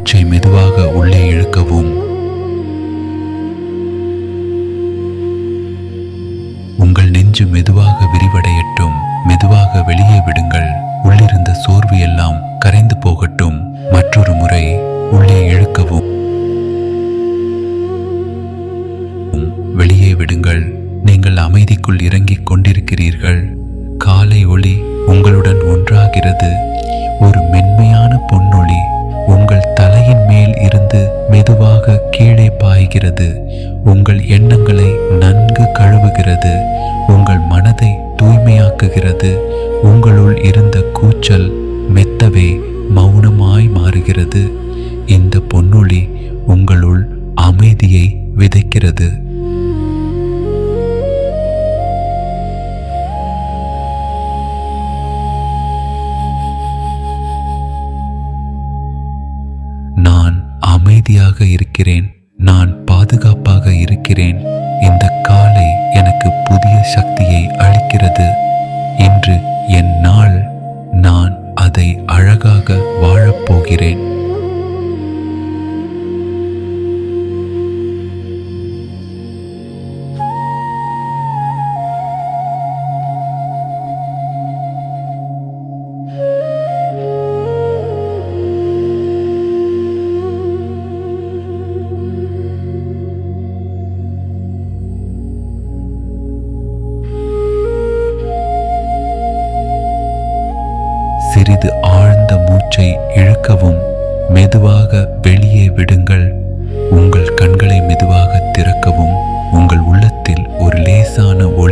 மூச்சை மெதுவாக உள்ளே இழுக்கவும். உங்கள் நெஞ்சு மெதுவாக விரிவடையட்டும். மெதுவாக வெளியே விடுங்கள். உள்ளிருந்த சோர்வு எல்லாம் கரைந்து போகட்டும். மற்றொரு முறை உள்ளே இழுக்கவும். வெளியே விடுங்கள். நீங்கள் அமைதிக்குள் இறங்கிக் கொண்டிருக்கிறீர்கள். காலை ஒளி உங்களுடன் ஒன்றாகிறது. செய்கிறது உங்கள் எண்ணங்களை நன்கு கழுவுகிறது. உங்கள் மனதை தூய்மையாக்குகிறது. உங்களுள் இருந்த கூச்சல் மெத்தவே மௌனமாய் மாறுகிறது. இந்த பொன்னொழி உங்களுள் அமைதியை விதைக்கிறது. நான் அமைதியாக இருக்கிறேன். நான் பாதுகாப்பாக இருக்கிறேன். இந்த காலை எனக்கு புதிய சக்தியை அளிக்கிறது. இன்று என் நாள். நான் அதை அழகாக வாழப்போகிறேன். மூச்சை இழுக்கவும் மெதுவாக வெளியே விடுங்கள். உங்கள் கண்களை மெதுவாக திறக்கவும் உங்கள் உள்ளத்தில் ஒரு லேசான ஒளி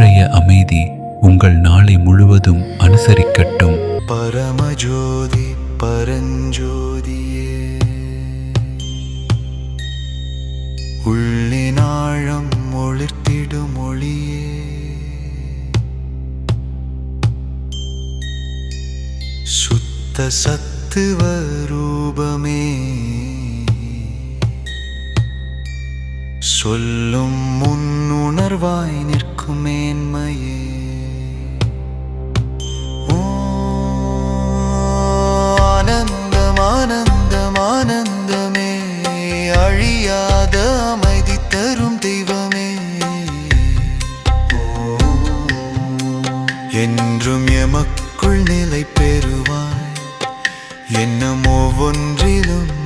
இன்றைய அமைதி உங்கள் நாளை முழுவதும் அனுசரிக்கட்டும். பரமஜோதி பரஞ்சோதியே. உள்ளினாழம் ஒளிர்த்திடும் ஒளியே. சுத்த சத்துவ ரூபமே சொல்லும் முன் உணர்வாய் நிற்கும் மேன்மையே. ஆனந்தம் ஆனந்தம் ஆனந்தமே. அழியாத அமைதி தரும் தெய்வமே. என்றும் எமக்குள் நிலை பெறுவாய். என்னமோ ஒன்றிலும்